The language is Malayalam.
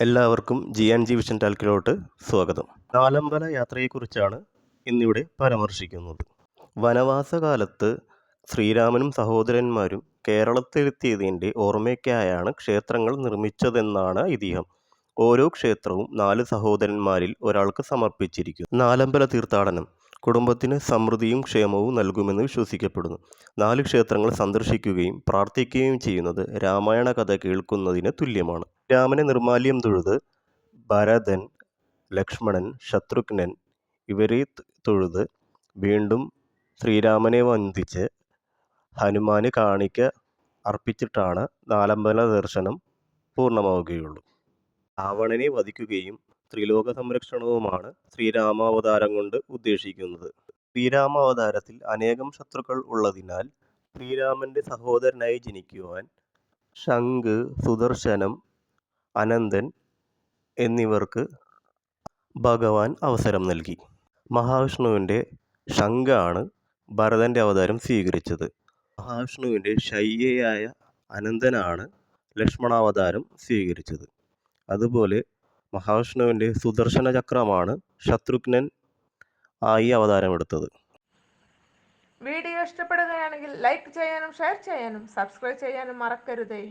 എല്ലാവർക്കും ജി ആൻഡ് ജി വിഷൻ ടാൽക്കിലോട്ട് സ്വാഗതം. നാലമ്പല യാത്രയെക്കുറിച്ചാണ് ഇന്നിവിടെ പരാമർശിക്കുന്നത്. വനവാസകാലത്ത് ശ്രീരാമനും സഹോദരന്മാരും കേരളത്തിലെത്തിയതിന്റെ ഓർമ്മയ്ക്കായാണ് ക്ഷേത്രങ്ങൾ നിർമ്മിച്ചതെന്നാണ് ഐതിഹ്യം ഓരോ ക്ഷേത്രവും നാല് സഹോദരന്മാരിൽ ഒരാൾക്ക് സമർപ്പിച്ചിരിക്കുന്നു. നാലമ്പല തീർത്ഥാടനം. കുടുംബത്തിന് സമൃദ്ധിയും ക്ഷേമവും നൽകുമെന്ന് വിശ്വസിക്കപ്പെടുന്നു. നാല് ക്ഷേത്രങ്ങൾ സന്ദർശിക്കുകയും പ്രാർത്ഥിക്കുകയും ചെയ്യുന്നത് രാമായണ കഥ കേൾക്കുന്നതിന് തുല്യമാണ്. രാമനെ നിർമാല്യം തൊഴുത് ഭരതൻ ലക്ഷ്മണൻ ശത്രുഘ്നൻ ഇവരെ തൊഴുത് വീണ്ടും ശ്രീരാമനെ വന്ദിച്ച് ഹനുമാന് കാണിക്ക അർപ്പിച്ചിട്ടാണ് നാലമ്പല ദർശനം പൂർണമാവുകയുള്ളൂ. രാവണനെ വധിക്കുകയും ത്രിലോക സംരക്ഷണവുമാണ് ശ്രീരാമാവതാരം കൊണ്ട് ഉദ്ദേശിക്കുന്നത്. ശ്രീരാമാവതാരത്തിൽ അനേകം ശത്രുക്കൾ ഉള്ളതിനാൽ ശ്രീരാമന്റെ സഹോദരനായി ജനിക്കുവാൻ ശംഖ് സുദർശനം അനന്തൻ എന്നിവർക്ക് ഭഗവാൻ അവസരം നൽകി. മഹാവിഷ്ണുവിന്റെ ശംഖാണ് ഭരതന്റെ അവതാരം സ്വീകരിച്ചത്. മഹാവിഷ്ണുവിന്റെ ശയ്യയായ അനന്തനാണ് ലക്ഷ്മണാവതാരം സ്വീകരിച്ചത്. അതുപോലെ മഹാവിഷ്ണുവിന്റെ സുദർശന ചക്രമാണ് ശത്രുഘ്നൻ ആയി അവതാരമെടുത്തത് വീഡിയോ ഇഷ്ടപ്പെടുകയാണെങ്കിൽ ലൈക്ക് ചെയ്യാനും ഷെയർ ചെയ്യാനും സബ്സ്ക്രൈബ് ചെയ്യാനും മറക്കരുതേ.